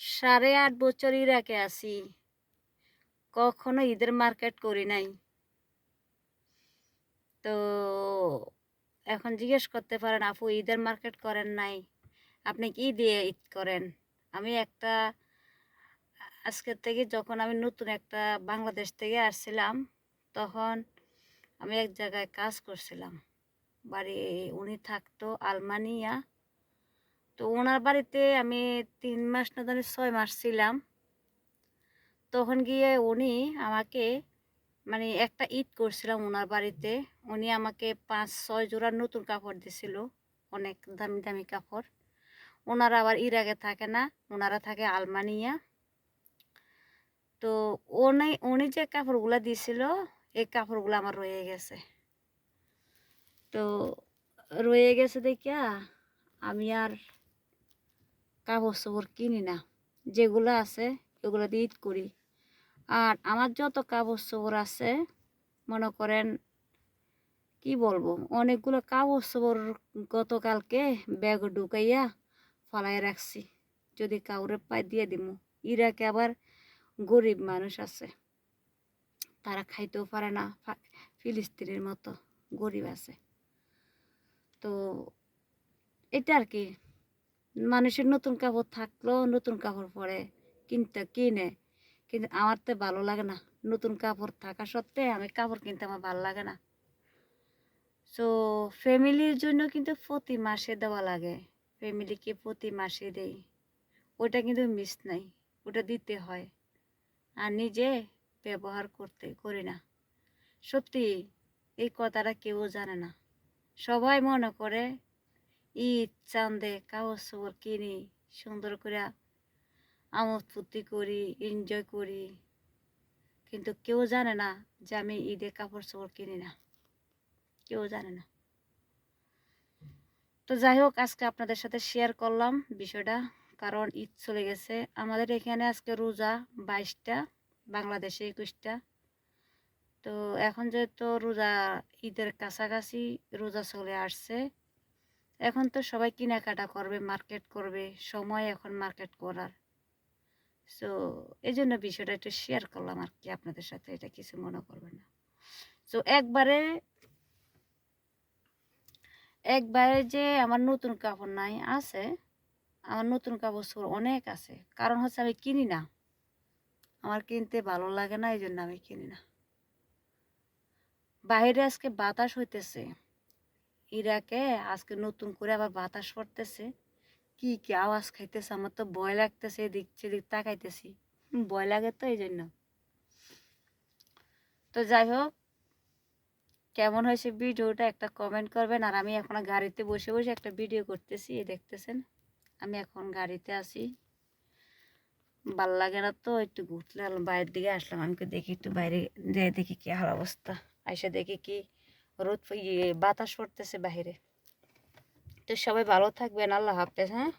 সাড়ে আট বছর ইরাকে আছি কখনো ঈদের মার্কেট করি নাই। তো এখন জিজ্ঞেস করতে পারেন, আপু, ঈদের মার্কেট করেন নাই? আপনি কি দিয়ে ঈদ করেন? আমি একটা, আজকের থেকে যখন আমি নতুন একটা বাংলাদেশ থেকে আসছিলাম, তখন আমি এক জায়গায় কাজ করছিলাম। বাড়ি, উনি থাকতো আলমানিয়া। তো ওনার বাড়িতে আমি তিন মাস না জানি ছয় মাস ছিলাম। তখন গিয়ে উনি আমাকে মানে একটা ঈদ করছিলাম ওনার বাড়িতে। উনি আমাকে পাঁচ, ছয় জোড়ার নতুন কাপড় দিছিল, অনেক দামি দামি কাপড়। ওনারা আবার ইরাকে থাকে না ওনারা থাকে আলমানিয়া। তো উনি উনি যে কাপড়গুলো দিছিল, এই কাপড়গুলো আমার রয়ে গেছে। তো রয়ে গেছে দেখিয়া আমি আর কাপড় চোপড় কিনি না। যেগুলো আছে, ওগুলো দিয়ে ঈদ করি। আর আমার যত কাপড় চোপড় আছে, মনে করেন, কি বলব, অনেকগুলো কাপড় চোপড় গতকালকে ব্যাগ ঢুকাইয়া ফলাই রাখছি। যদি কাউরে পাই দিয়ে দিমু। ইরাকে আবার গরিব মানুষ আছে। তারা খাইতেও পারে না ফিলিস্তিনের মতো গরিব আছে। তো, এটা আর কি। মানুষের নতুন কাপড় থাকলেও নতুন কাপড় পরে কিনতে, কিনে। কিন্তু আমার তো ভালো লাগে না নতুন কাপড় থাকা সত্ত্বে আমি কাপড় কিনতে আমার ভালো লাগে না। সো ফ্যামিলির জন্য কিন্তু প্রতি মাসে দেওয়া লাগে। ফ্যামিলিকে প্রতি মাসে দেই। ওটা কিন্তু মিস নাই ওটা দিতে হয়। আর নিজে ব্যবহার করতে করি না। সত্যি, এই কথাটা কেউ জানে না। সবাই মনে করে ঈদ চান্দে কাগজ চোপড় কিনি, সুন্দর করে আমোদ ফুর্তি করি এনজয় করি। কিন্তু কেউ জানে না যে আমি ঈদে কাপড় চোপড় কিনি না। কেউ জানে না। তো যাই হোক, আজকে আপনাদের সাথে শেয়ার করলাম বিষয়টা, কারণ ঈদ চলে গেছে। আমাদের এখানে আজকে রোজা বাইশটা, বাংলাদেশে একুশটা। তো এখন যেহেতু রোজা ঈদের কাছাকাছি রোজা চলে আসছে এখন তো সবাই কেনাকাটা করবে মার্কেট করবে, সময় এখন মার্কেট করার। সো এই জন্য বিষয়টা একটু শেয়ার করলাম আর কি আপনাদের সাথে, এটা কিছু মনে করবেন না। সো একবারে একবারে যে আমার নতুন কাপড় নাই, আছে। আমার নতুন কাপড় চোপড় অনেক আছে। কারণ হচ্ছে আমি কিনি না। আমার কিনতে ভালো লাগে না এই জন্য আমি কিনি না। বাইরে আজকে বাতাস হইতেছে। ইরাকে আজকে নতুন করে আবার বাতাস পড়তেছে কি কি আওয়াজ খাইতেছে? আমার তো ভয় লাগতেছে, এদিক সেদিক তাকাইতেছি। ভয় লাগে তো এই জন্য তো যাই হোক, কেমন হয়েছে ভিডিওটা একটা কমেন্ট করবেন। আর আমি এখন গাড়িতে বসে বসে একটা ভিডিও করতেছি, এই দেখতেছেন? আমি এখন গাড়িতে আছি। ভালো লাগে না তো, একটু ঘুরতে বাইরের দিকে আসলাম। আমি দেখি, একটু বাইরে যেয়ে দেখি কি আর অবস্থা। আইসা দেখি কি রোদ প- ইয়ে বাতাস পড়তেছে বাইরে তো সবাই ভালো থাকবেন আল্লাহ হাফেজ হ্যাঁ?